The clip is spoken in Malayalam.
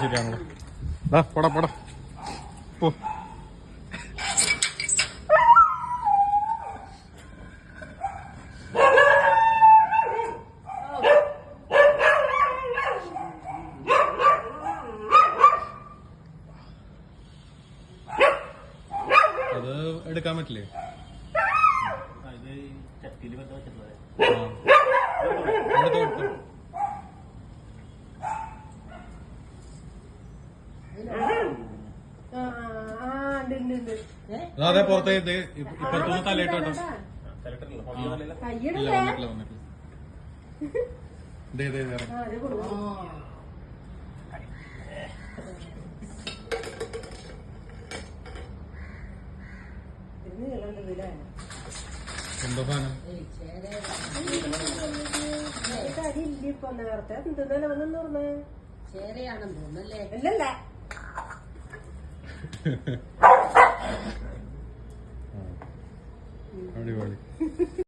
ശരിയാണല്ലോ. പോടാ പോടാ. പോ. അത് എടുക്കാൻ പറ്റില്ലേ? അതെ പുറത്തേ ഇത് തലയിട്ട് ഹോട്ടലിൽ ഇല്ല വന്നിട്ടില്ല വന്നിട്ടില്ല. ഇതേ ഇത് സാധനം ഇത് അരിയില്ല ഇപ്പൊ നേരത്തെ എന്തെന്നല്ല വന്നെന്ന് പറഞ്ഞേ ശരിയാണെന്ന് തോന്നുന്നല്ലേ അല്ലല്ല അടിപൊളി.